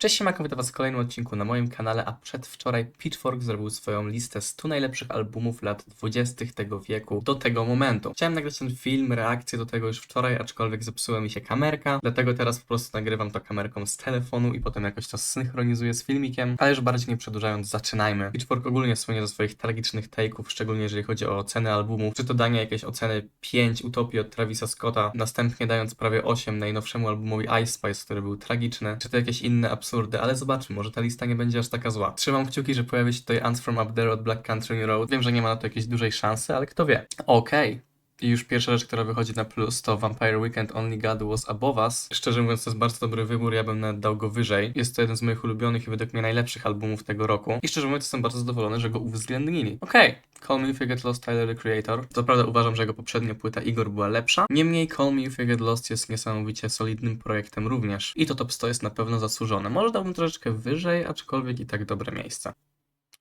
Cześć, siemanko, witam was w kolejnym odcinku na moim kanale, a przedwczoraj Pitchfork zrobił swoją listę 100 najlepszych albumów lat 20. tego wieku do tego momentu. Chciałem nagrać ten film, reakcję do tego już wczoraj, aczkolwiek zepsuła mi się kamerka, dlatego teraz po prostu nagrywam to kamerką z telefonu i potem jakoś to synchronizuję z filmikiem, ale już bardziej nie przedłużając, zaczynajmy. Pitchfork ogólnie słynie ze swoich tragicznych take'ów, szczególnie jeżeli chodzi o oceny albumów, czy to danie jakiejś oceny 5 Utopii od Travisa Scotta, następnie dając prawie 8 najnowszemu albumowi Ice Spice, który był tragiczny, czy to jakieś inne ale zobaczmy, może ta lista nie będzie aż taka zła. Trzymam kciuki, że pojawi się tutaj Ants From Up There od Black Country Road. Wiem, że nie ma na to jakiejś dużej szansy, ale kto wie. Okej. I już pierwsza rzecz, która wychodzi na plus, to Vampire Weekend Only God Was Above Us. Szczerze mówiąc, to jest bardzo dobry wybór, ja bym nawet dał go wyżej. Jest to jeden z moich ulubionych i według mnie najlepszych albumów tego roku. I szczerze mówiąc, jestem bardzo zadowolony, że go uwzględnili. Okej. Call Me If You Get Lost Tyler, the Creator. Co prawda uważam, że jego poprzednia płyta Igor była lepsza. Niemniej Call Me If You Get Lost jest niesamowicie solidnym projektem również. I to top 100 jest na pewno zasłużone. Może dałbym troszeczkę wyżej, aczkolwiek i tak dobre miejsce.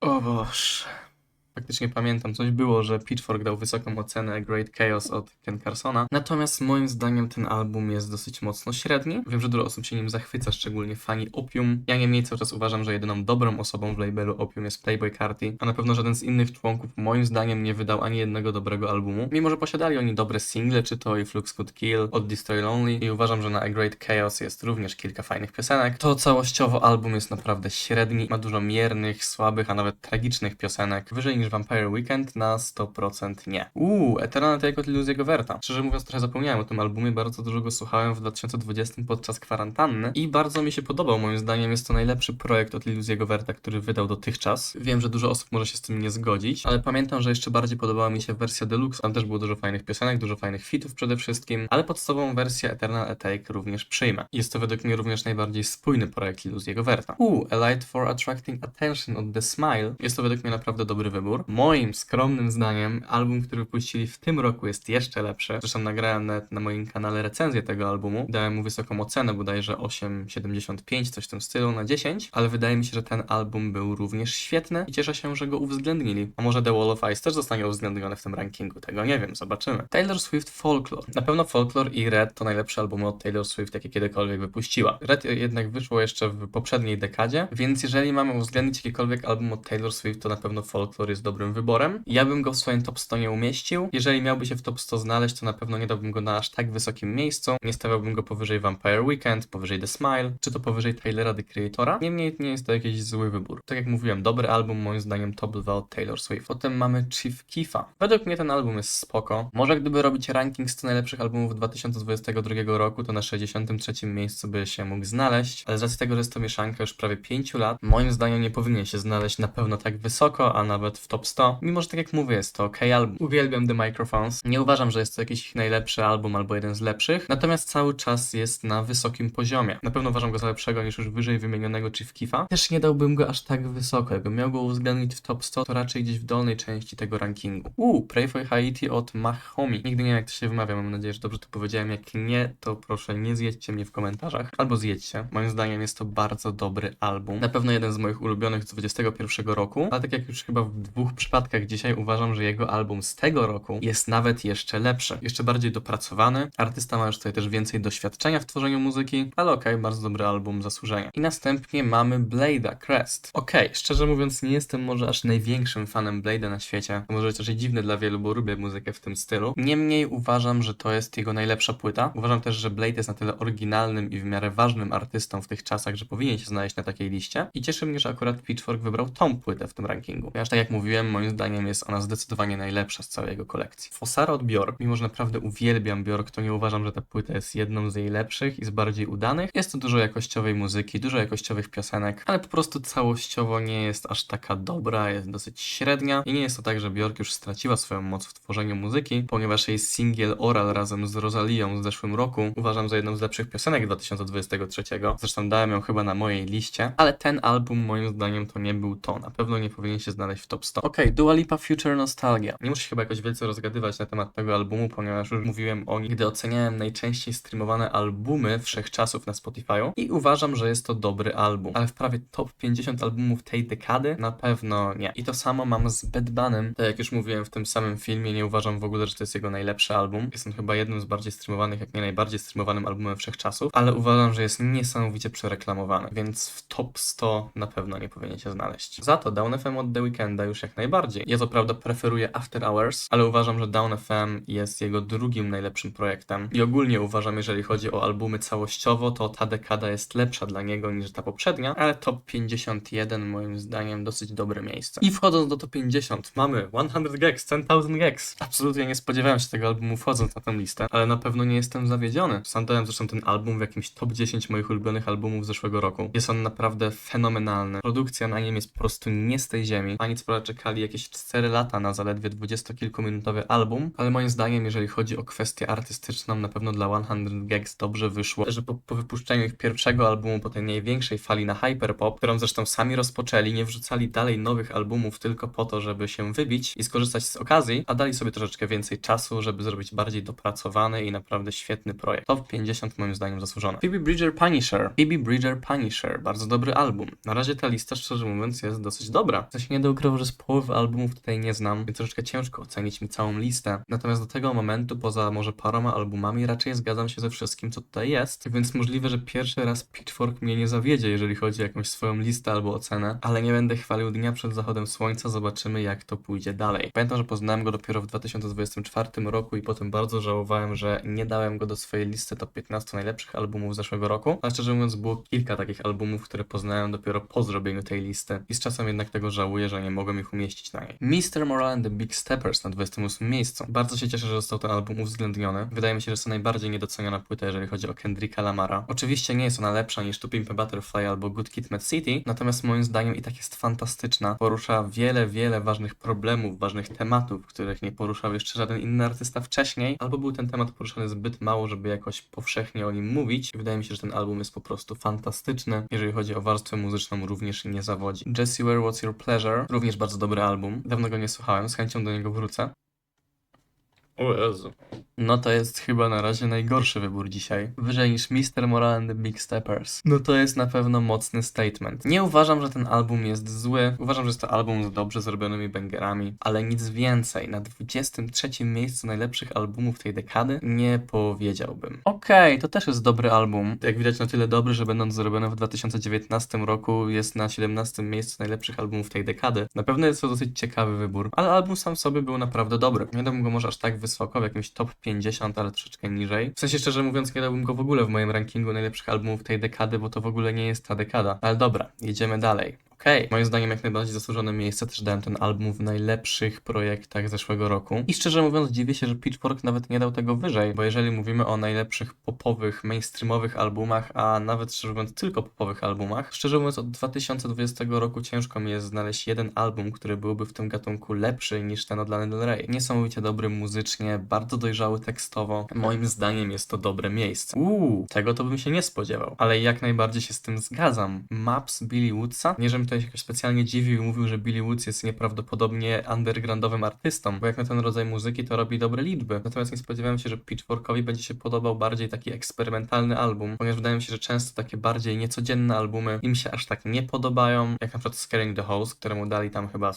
O Boże. Faktycznie pamiętam, coś było, że Pitchfork dał wysoką ocenę Great Chaos od Ken Carsona. Natomiast moim zdaniem ten album jest dosyć mocno średni. Wiem, że dużo osób się nim zachwyca, szczególnie fani Opium. Ja niemniej cały czas uważam, że jedyną dobrą osobą w labelu Opium jest Playboy Carti, a na pewno żaden z innych członków moim zdaniem nie wydał ani jednego dobrego albumu. Mimo, że posiadali oni dobre single, czy to If Looks Could Kill, od Destroy Lonely i uważam, że na A Great Chaos jest również kilka fajnych piosenek, to całościowo album jest naprawdę średni, ma dużo miernych, słabych, a nawet tragicznych piosenek. Wyżej niż Vampire Weekend na 100% nie. Uuu, Eternal Take od Illuziego Verta. Szczerze mówiąc, trochę zapomniałem o tym albumie, bardzo dużo go słuchałem w 2020 podczas kwarantanny i bardzo mi się podobał. Moim zdaniem jest to najlepszy projekt od Illuziego Verta, który wydał dotychczas. Wiem, że dużo osób może się z tym nie zgodzić, ale pamiętam, że jeszcze bardziej podobała mi się wersja Deluxe. Tam też było dużo fajnych piosenek, dużo fajnych fitów przede wszystkim, ale podstawową wersję Eternal Take również przyjmę. Jest to według mnie również najbardziej spójny projekt Illuziego Verta. Uuu, A Light for Attracting Attention od The Smile. Jest to według mnie naprawdę dobry wybór. Moim skromnym zdaniem album, który wypuścili w tym roku jest jeszcze lepszy. Zresztą nagrałem nawet na moim kanale recenzję tego albumu. Dałem mu wysoką ocenę, bodajże 8,75, coś w tym stylu na 10, ale wydaje mi się, że ten album był również świetny i cieszę się, że go uwzględnili. A może The Wall of Ice też zostanie uwzględnione w tym rankingu? Tego nie wiem, zobaczymy. Taylor Swift Folklore. Na pewno Folklore i Red to najlepsze albumy od Taylor Swift, jakie kiedykolwiek wypuściła. Red jednak wyszło jeszcze w poprzedniej dekadzie, więc jeżeli mamy uwzględnić jakikolwiek album od Taylor Swift, to na pewno Folklore jest dobrym wyborem. Ja bym go w swoim top 100 nie umieścił. Jeżeli miałby się w top 100 znaleźć, to na pewno nie dałbym go na aż tak wysokim miejscu. Nie stawiałbym go powyżej Vampire Weekend, powyżej The Smile, czy to powyżej Taylora The Creatora. Niemniej nie jest to jakiś zły wybór. Tak jak mówiłem, dobry album, moim zdaniem top 2 od Taylor Swift. Potem mamy Chief Keefa. Według mnie ten album jest spoko. Może gdyby robić ranking 100 najlepszych albumów 2022 roku, to na 63 miejscu by się mógł znaleźć, ale z racji tego, że jest to mieszanka już prawie 5 lat, moim zdaniem nie powinien się znaleźć na pewno tak wysoko, a nawet w top 100. Mimo, że tak jak mówię, jest to ok album. Uwielbiam The Microphones. Nie uważam, że jest to jakiś ich najlepszy album albo jeden z lepszych, natomiast cały czas jest na wysokim poziomie. Na pewno uważam go za lepszego niż już wyżej wymienionego Chief Keefa. Też nie dałbym go aż tak wysoko. Jakbym miał go uwzględnić w top 100, to raczej gdzieś w dolnej części tego rankingu. Uuu, Pray for Haiti od Mahomi. Nigdy nie wiem jak to się wymawia, mam nadzieję, że dobrze to powiedziałem. Jak nie, to proszę nie zjedźcie mnie w komentarzach. Albo zjedźcie. Moim zdaniem jest to bardzo dobry album. Na pewno jeden z moich ulubionych z 2021 roku, ale tak jak już chyba w dwóch przypadkach dzisiaj uważam, że jego album z tego roku jest nawet jeszcze lepszy. Jeszcze bardziej dopracowany. Artysta ma już tutaj też więcej doświadczenia w tworzeniu muzyki, ale okej, bardzo dobry album, zasłużenia. I następnie mamy Blade'a, Crest. Okej, szczerze mówiąc nie jestem może aż największym fanem Blade'a na świecie. To może być raczej dziwne dla wielu, bo lubię muzykę w tym stylu. Niemniej uważam, że to jest jego najlepsza płyta. Uważam też, że Blade jest na tyle oryginalnym i w miarę ważnym artystą w tych czasach, że powinien się znaleźć na takiej liście. I cieszy mnie, że akurat Pitchfork wybrał tą płytę w tym rankingu. Ponieważ tak jak mówiłem, moim zdaniem jest ona zdecydowanie najlepsza z całej jego kolekcji. Fossara od Bjork. Mimo, że naprawdę uwielbiam Bjork, to nie uważam, że ta płyta jest jedną z jej lepszych i z bardziej udanych. Jest to dużo jakościowej muzyki, dużo jakościowych piosenek, ale po prostu całościowo nie jest aż taka dobra, jest dosyć średnia. I nie jest to tak, że Bjork już straciła swoją moc w tworzeniu muzyki, ponieważ jej singiel Oral razem z Rosalią w zeszłym roku uważam za jedną z lepszych piosenek 2023. Zresztą dałem ją chyba na mojej liście, ale ten album moim zdaniem to nie był to. Na pewno nie powinien się znaleźć w top 100. Okej, Dua Lipa Future Nostalgia. Nie muszę się chyba jakoś wielce rozgadywać na temat tego albumu, ponieważ już mówiłem o nim, gdy oceniałem najczęściej streamowane albumy wszechczasów na Spotify'u i uważam, że jest to dobry album. Ale w prawie top 50 albumów tej dekady? Na pewno nie. I to samo mam z Bad Bunny'em. Tak jak już mówiłem w tym samym filmie, nie uważam w ogóle, że to jest jego najlepszy album. Jest on chyba jednym z bardziej streamowanych, jak nie najbardziej streamowanym albumem wszechczasów, ale uważam, że jest niesamowicie przereklamowany, więc w top 100 na pewno nie powinien się znaleźć. Za to Down FM od The Weeknda już jak najbardziej. Ja co prawda preferuję After Hours, ale uważam, że Down FM jest jego drugim najlepszym projektem. I ogólnie uważam, jeżeli chodzi o albumy całościowo, to ta dekada jest lepsza dla niego niż ta poprzednia, ale top 51 moim zdaniem dosyć dobre miejsce. I wchodząc do top 50 mamy 100 Gags, 10,000 Gags. Absolutnie nie spodziewałem się tego albumu wchodząc na tę listę, ale na pewno nie jestem zawiedziony. Sam zresztą ten album w jakimś top 10 moich ulubionych albumów zeszłego roku. Jest on naprawdę fenomenalny. Produkcja na nim jest po prostu nie z tej ziemi. Ani co prawda czekali jakieś 4 lata na zaledwie dwudziestokilkuminutowy album, ale moim zdaniem, jeżeli chodzi o kwestię artystyczną, na pewno dla 100 Gags dobrze wyszło, że po, po wypuszczeniu ich pierwszego albumu, po tej największej fali na hyperpop, którą zresztą sami rozpoczęli, nie wrzucali dalej nowych albumów tylko po to, żeby się wybić i skorzystać z okazji, a dali sobie troszeczkę więcej czasu, żeby zrobić bardziej dopracowany i naprawdę świetny projekt. Top 50 moim zdaniem zasłużone. Phoebe Bridger Punisher. Phoebe Bridger Punisher. Bardzo dobry album. Na razie ta lista, szczerze mówiąc, jest dosyć dobra. W sensie nie do ukrywu, że połowy albumów tutaj nie znam, więc troszeczkę ciężko ocenić mi całą listę. Natomiast do tego momentu, poza może paroma albumami, raczej zgadzam się ze wszystkim, co tutaj jest, więc możliwe, że pierwszy raz Pitchfork mnie nie zawiedzie, jeżeli chodzi o jakąś swoją listę albo ocenę, ale nie będę chwalił dnia przed zachodem słońca, zobaczymy jak to pójdzie dalej. Pamiętam, że poznałem go dopiero w 2024 roku i potem bardzo żałowałem, że nie dałem go do swojej listy top 15 najlepszych albumów zeszłego roku, ale szczerze mówiąc było kilka takich albumów, które poznałem dopiero po zrobieniu tej listy i z czasem jednak tego żałuję, że nie mogłem umieścić na niej. Mr. Moral and the Big Steppers na 28 miejscu. Bardzo się cieszę, że został ten album uwzględniony. Wydaje mi się, że jest to najbardziej niedoceniona płyta, jeżeli chodzi o Kendricka Lamara. Oczywiście nie jest ona lepsza niż To Pimp a Butterfly albo Good Kid Mad City, natomiast moim zdaniem i tak jest fantastyczna. Porusza wiele, wiele ważnych problemów, ważnych tematów, których nie poruszał jeszcze żaden inny artysta wcześniej, albo był ten temat poruszany zbyt mało, żeby jakoś powszechnie o nim mówić. Wydaje mi się, że ten album jest po prostu fantastyczny. Jeżeli chodzi o warstwę muzyczną, również nie zawodzi. Jessie Ware, What's Your Pleasure? Również bardzo dobry album. Dawno go nie słuchałem, z chęcią do niego wrócę. O Jezu. No to jest chyba na razie najgorszy wybór dzisiaj. Wyżej niż Mr. Moral and the Big Steppers. No to jest na pewno mocny statement. Nie uważam, że ten album jest zły. Uważam, że jest to album z dobrze zrobionymi bangerami, ale nic więcej. Na 23 miejscu najlepszych albumów tej dekady nie powiedziałbym. Okej, to też jest dobry album. Jak widać na tyle dobry, że będąc zrobiony w 2019 roku jest na 17 miejscu najlepszych albumów tej dekady. Na pewno jest to dosyć ciekawy wybór, ale album sam w sobie był naprawdę dobry. Nie dałbym go może aż tak wysoko, w jakimś top 50, ale troszeczkę niżej. W sensie szczerze mówiąc, nie dałbym go w ogóle w moim rankingu najlepszych albumów tej dekady, bo to w ogóle nie jest ta dekada. Ale dobra, jedziemy dalej. Okej, moim zdaniem jak najbardziej zasłużone miejsce też dałem ten album w najlepszych projektach zeszłego roku. I szczerze mówiąc dziwię się, że Pitchfork nawet nie dał tego wyżej, bo jeżeli mówimy o najlepszych popowych, mainstreamowych albumach, a nawet szczerze mówiąc tylko popowych albumach, szczerze mówiąc od 2020 roku ciężko mi jest znaleźć jeden album, który byłby w tym gatunku lepszy niż ten od Lany Del Rey. Niesamowicie dobry muzycznie, bardzo dojrzały tekstowo. Moim zdaniem jest to dobre miejsce. Uuu, tego to bym się nie spodziewał, ale jak najbardziej się z tym zgadzam. Maps Billy Woodsa, nie żebym tutaj się jakoś specjalnie dziwił i mówił, że Billy Woods jest nieprawdopodobnie undergroundowym artystą, bo jak na ten rodzaj muzyki to robi dobre liczby. Natomiast nie spodziewałem się, że Pitchforkowi będzie się podobał bardziej taki eksperymentalny album, ponieważ wydaje mi się, że często takie bardziej niecodzienne albumy im się aż tak nie podobają, jak na przykład Scaring the Host, któremu dali tam chyba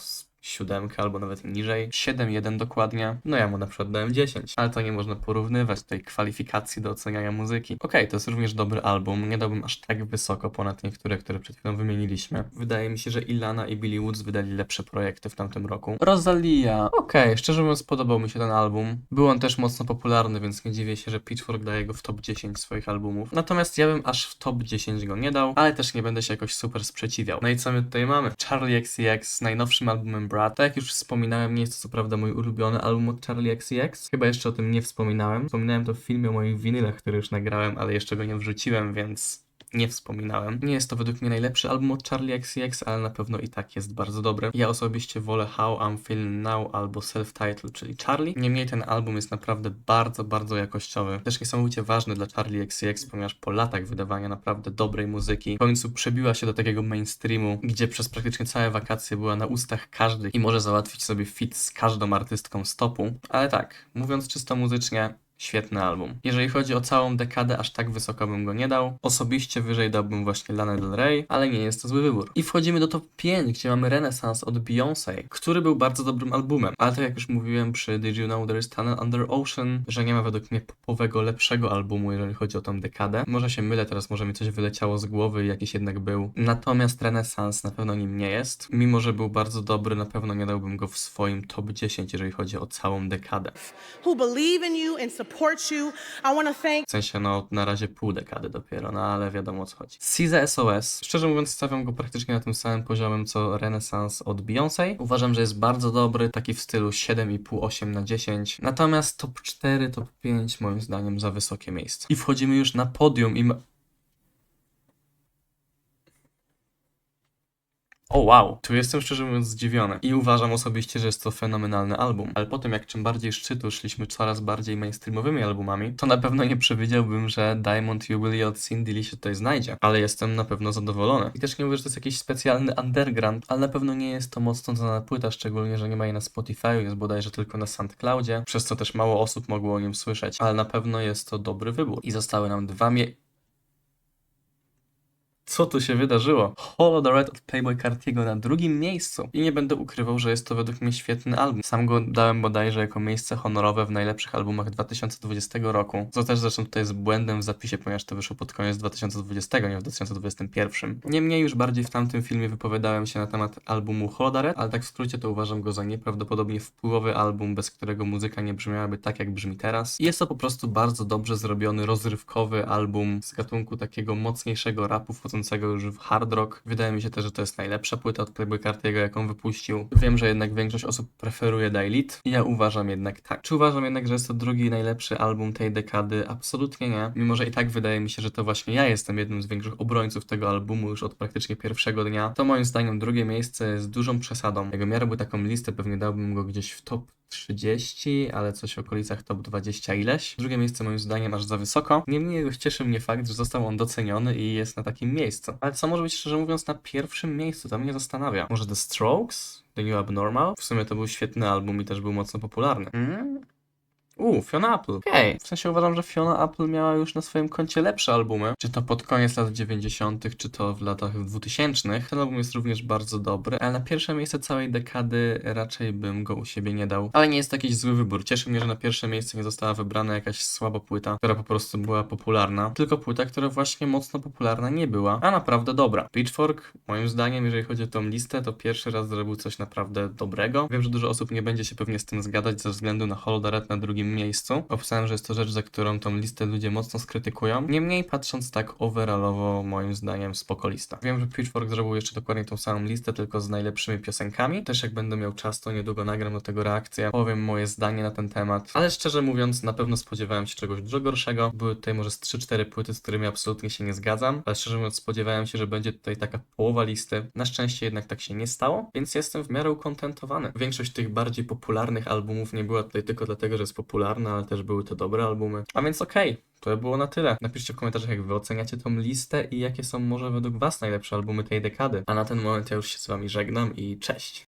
siódemkę albo nawet niżej. 7-1 dokładnie. No ja mu na przykład dałem 10. Ale to nie można porównywać tej kwalifikacji do oceniania muzyki. Okej, to jest również dobry album. Nie dałbym aż tak wysoko ponad niektóre, które przed chwilą wymieniliśmy. Wydaje mi się, że Ilana i Billy Woods wydali lepsze projekty w tamtym roku. Rosalia. Okej, szczerze mówiąc podobał mi się ten album. Był on też mocno popularny, więc nie dziwię się, że Pitchfork daje go w top 10 swoich albumów. Natomiast ja bym aż w top 10 go nie dał, ale też nie będę się jakoś super sprzeciwiał. No i co my tutaj mamy? Charlie XCX z najnowszym albumem Brad. Tak jak już wspominałem, nie jest to co prawda mój ulubiony album od Charlie XCX. Chyba jeszcze o tym nie wspominałem. Wspominałem to w filmie o moich winylach, który już nagrałem, ale jeszcze go nie wrzuciłem, więc nie wspominałem. Nie jest to według mnie najlepszy album od Charlie XCX, ale na pewno i tak jest bardzo dobry. Ja osobiście wolę How I'm Feeling Now albo Self-Titled, czyli Charlie. Niemniej ten album jest naprawdę bardzo, bardzo jakościowy. Też niesamowicie ważny dla Charlie XCX, ponieważ po latach wydawania naprawdę dobrej muzyki w końcu przebiła się do takiego mainstreamu, gdzie przez praktycznie całe wakacje była na ustach każdych i może załatwić sobie fit z każdą artystką stopu. Ale tak, mówiąc czysto muzycznie, Świetny album. Jeżeli chodzi o całą dekadę, aż tak wysoko bym go nie dał. Osobiście wyżej dałbym właśnie Lana Del Rey, ale nie jest to zły wybór. I wchodzimy do top 5, gdzie mamy Renaissance od Beyoncé, który był bardzo dobrym albumem. Ale tak jak już mówiłem przy Did You Know There Is Tunnel Under Ocean, że nie ma według mnie popowego, lepszego albumu, jeżeli chodzi o tą dekadę. Może się mylę, teraz może mi coś wyleciało z głowy jakiś jednak był. Natomiast Renaissance na pewno nim nie jest. Mimo, że był bardzo dobry, na pewno nie dałbym go w swoim top 10, jeżeli chodzi o całą dekadę. who believe in you and support you. I want to thank W sensie, no, na razie pół dekady dopiero, no ale wiadomo o co chodzi. SZA SOS. Szczerze mówiąc, stawiam go praktycznie na tym samym poziomem co Renaissance od Beyoncé. Uważam, że jest bardzo dobry, taki w stylu 7,5, 8 na 10. Natomiast top 4, top 5 moim zdaniem za wysokie miejsce. I wchodzimy już na podium i O wow, tu jestem szczerze mówiąc zdziwiony i uważam osobiście, że jest to fenomenalny album. Ale potem jak czym bardziej szczytu szliśmy coraz bardziej mainstreamowymi albumami, to na pewno nie przewidziałbym, że Diamond Jubilee od Cindy Lee się tutaj znajdzie. Ale jestem na pewno zadowolony. I też nie mówię, że to jest jakiś specjalny underground, ale na pewno nie jest to mocno znana płyta, szczególnie, że nie ma jej na Spotify, jest bodajże tylko na SoundCloudzie, przez co też mało osób mogło o nim słyszeć. Ale na pewno jest to dobry wybór. I zostały nam dwa mie... Co tu się wydarzyło? Hollow the Red od Playboy Cartiego na drugim miejscu. I nie będę ukrywał, że jest to według mnie świetny album. Sam go dałem bodajże jako miejsce honorowe w najlepszych albumach 2020 roku. Co też zresztą tutaj jest błędem w zapisie, ponieważ to wyszło pod koniec 2020, nie w 2021. Niemniej już bardziej w tamtym filmie wypowiadałem się na temat albumu Hollow the Red, ale tak w skrócie to uważam go za nieprawdopodobnie wpływowy album, bez którego muzyka nie brzmiałaby tak, jak brzmi teraz. I jest to po prostu bardzo dobrze zrobiony, rozrywkowy album z gatunku takiego mocniejszego rapu, wchodzącego już w hard rock. Wydaje mi się też, że to jest najlepsza płyta od Playboy Cartiego, jaką wypuścił. Wiem, że jednak większość osób preferuje Die Lit. Ja uważam jednak tak. Czy uważam jednak, że jest to drugi najlepszy album tej dekady? Absolutnie nie. Mimo, że i tak wydaje mi się, że to właśnie ja jestem jednym z większych obrońców tego albumu już od praktycznie pierwszego dnia. To moim zdaniem drugie miejsce jest dużą przesadą. Jakbym miałby taką listę, pewnie dałbym go gdzieś w top 30, ale coś w okolicach top 20 ileś. Drugie miejsce moim zdaniem aż za wysoko. Niemniej cieszy mnie fakt, że został on doceniony i jest na takim miejscu. Ale co może być szczerze mówiąc na pierwszym miejscu? To mnie zastanawia. Może The Strokes? The New Abnormal? W sumie to był świetny album i też był mocno popularny. Mm? Uuu, Fiona Apple. Okej. W sensie uważam, że Fiona Apple miała już na swoim koncie lepsze albumy. Czy to pod koniec lat 90., czy to w latach 2000. Ten album jest również bardzo dobry, ale na pierwsze miejsce całej dekady raczej bym go u siebie nie dał. Ale nie jest to jakiś zły wybór. Cieszy mnie, że na pierwsze miejsce nie została wybrana jakaś słaba płyta, która po prostu była popularna, tylko płyta, która właśnie mocno popularna nie była, a naprawdę dobra. Pitchfork, moim zdaniem, jeżeli chodzi o tą listę, to pierwszy raz zrobił coś naprawdę dobrego. Wiem, że dużo osób nie będzie się pewnie z tym zgadzać ze względu na Red na drugim miejscu. Opisałem, że jest to rzecz, za którą tą listę ludzie mocno skrytykują. Niemniej, patrząc tak overallowo, moim zdaniem spoko lista. Wiem, że Pitchfork zrobił jeszcze dokładnie tą samą listę, tylko z najlepszymi piosenkami. Też jak będę miał czas, to niedługo nagram do tego reakcję, powiem moje zdanie na ten temat. Ale szczerze mówiąc, na pewno spodziewałem się czegoś dużo gorszego. Były tutaj może z 3-4 płyty, z którymi absolutnie się nie zgadzam, ale szczerze mówiąc, spodziewałem się, że będzie tutaj taka połowa listy. Na szczęście jednak tak się nie stało, więc jestem w miarę ukontentowany. Większość tych bardziej popularnych albumów nie była tutaj tylko dlatego, że jest popularna, ale też były to dobre albumy. A więc okej. To było na tyle. Napiszcie w komentarzach, jak wy oceniacie tą listę i jakie są może według was najlepsze albumy tej dekady. A na ten moment ja już się z wami żegnam i cześć.